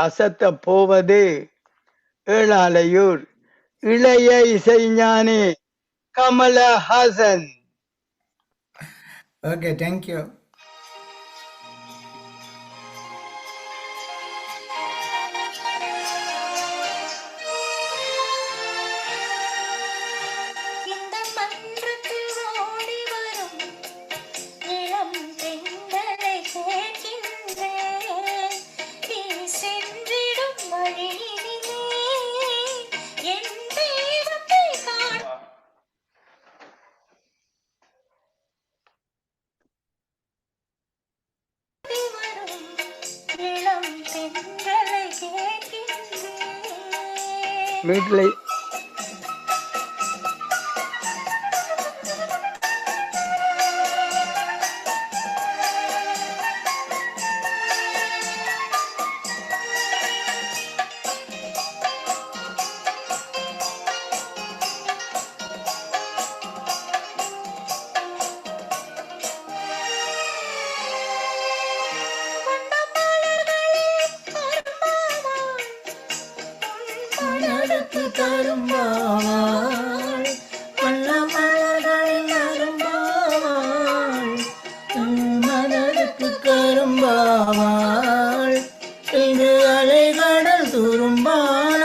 அசத்த போவது ஏழாலையூர். இளைய இசைஞானி Kamal Haasan. Okay thank you வீட்டில் கரும்பாவாள் இன்று அலைகடல் துரும்பானாள்.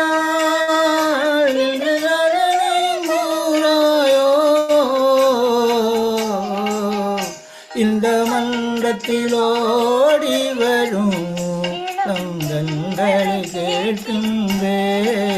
இன்று அரணை கூறாயோ இந்த மன்றத்தில் வரும் சந்தங்களை கேட்கின்றேன்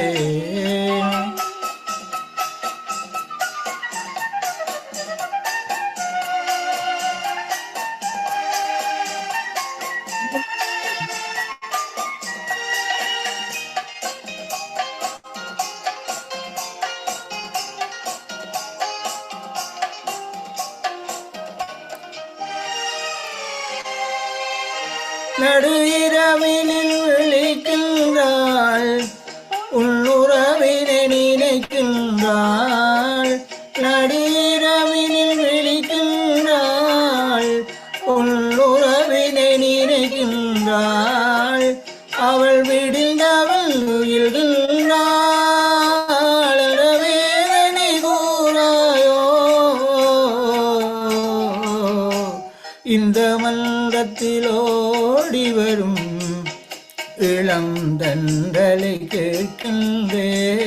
நடு இரவினில் விழிக்கின்றாள். உள்ளுறவினை நினைக்கின்றாள். நடு இரவினில் விழிக்கின்றாள். உள்ளுறவினை நினைக்கின்றாள். அவள் விடிந்தவள் உயிர்கின்றாள் வேதனை கூறாயோ? இந்த மன்றத்தில் இளம் கேட்கின்றே.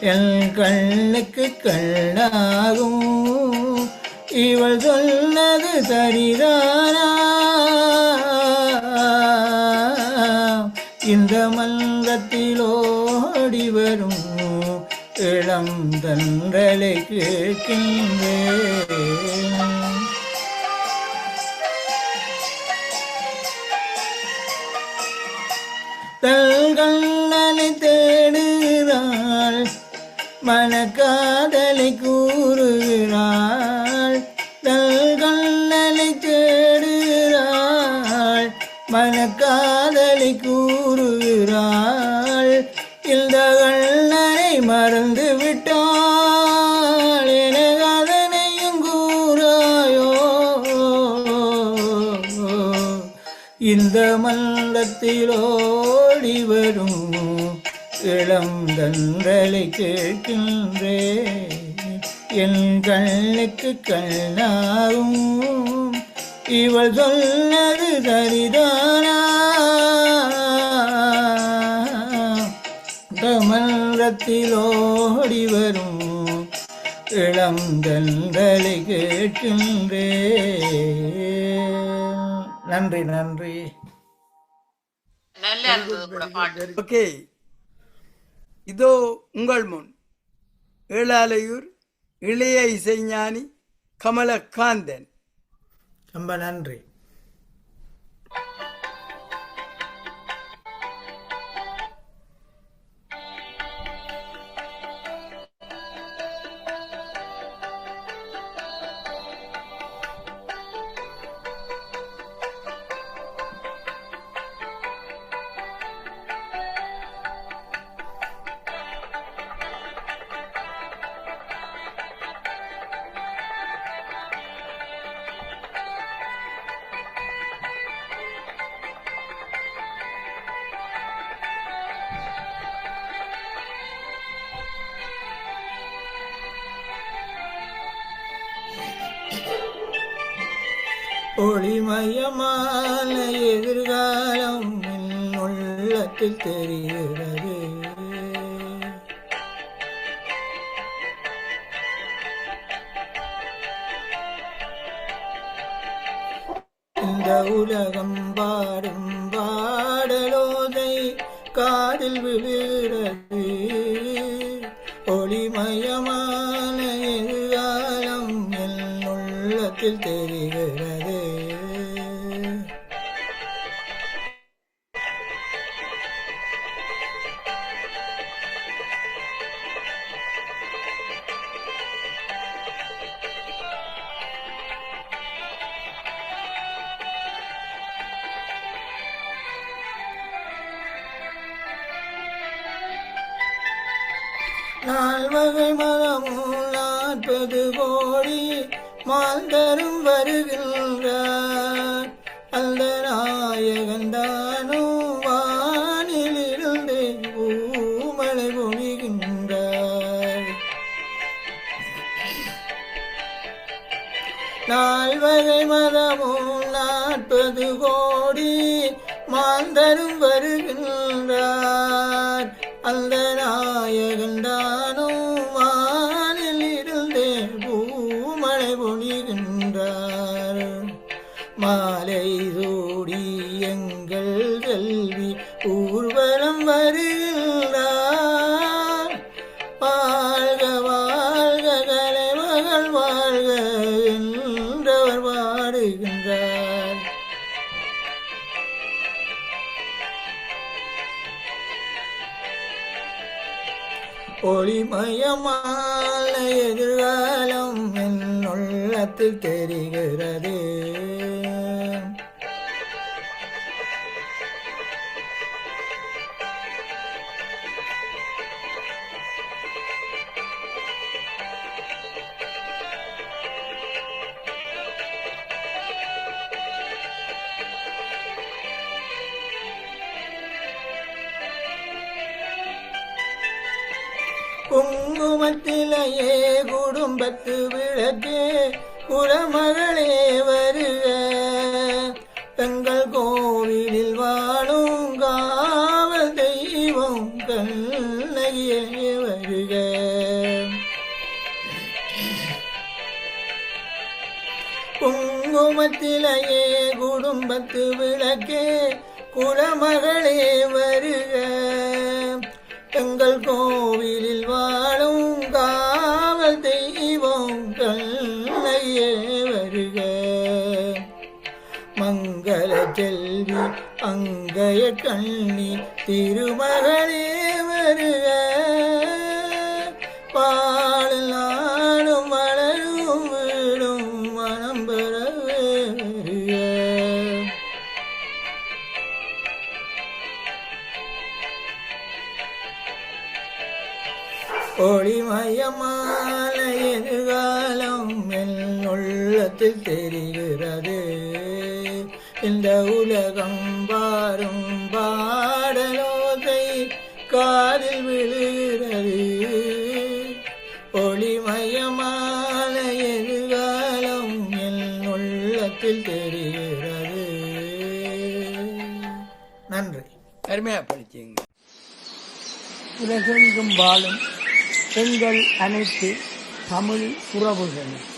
என் கண்ணுக்கு கண்ணாகும். இவள் சொன்னது சரிதானா? இந்த மந்தத்திலோடி வரும். இளம் கேட்கின்றே. மனக்காதலை கூறுகிறாள். நல்கல்லலை தேடுகிறாள். மனக்காதலை கூறுகிறாள். இந்த கண்ணனை மறந்து விட்டாள் என அதனையும் கூறாயோ? இந்த மன்றத்தில் ஓடி வரும் இளம் தன்றலை கேட்கின்றே. என் கண்ணுக்கு கண்ணாகும். இவள் சொன்னது சரிதானா? இந்த மன்றத்தில் ஓடி வரும். இளம் தன்றலை கேட்கின்றே. நன்றி நன்றி. நல்லா ஓகே இதோ உங்கள் முன். ஏழாலையூர் இளைய இசைஞானி கமலகாந்தன். ரொம்ப நன்றி. ஒளிமயமான எதிர்காலம் என் உள்ளத்தில் தெரிகிறது. இந்த உலகம் பாடும் பாடலோதை காதில் விழு நால்வகை மதமும் நாற்பது கோடி மாந்தரும் வருகின்றார். அந்த நாயகந்தானோ தானும் வானிலிருந்து பூமழை பொழிகின்றார். நால்வகை மதமும் நாற்பது கோடி மாந்தரும் வருகின்றார். கலைமகள் வாழ்க என்றவர் பாடுகின்றார். ஒளிமயமான எதிர்காலம் என் உள்ளத்தில் தெரிகிறது. குங்குமத்திலேயே குடும்பத்து விளக்கே குலமகளே வருக. தங்கள் கோவிலில் வாழும் காவல் தெய்வம் கண்ணகியே வருக. குங்குமத்திலேயே குடும்பத்து விளக்கே குலமகளே கண்ணி திருமகளே வருக. பாடல் நாடும் வளரும் வீடும் மனம் பெறவே வருக ஒளிமயமான எதிர்காலம் என் உள்ளத்தில் தெரிகிறது. இந்த உலகம் பாரும் பாடலோதை காதில் விழுகிறது. ஒளிமயமான எதிர்காலம் என் உள்ளத்தில் தெரிகிறது. நன்றி. அருமையா படிச்சீங்க. உலகெங்கும் வாழும் எங்கள் அனைத்து தமிழ் உறவுகளும்.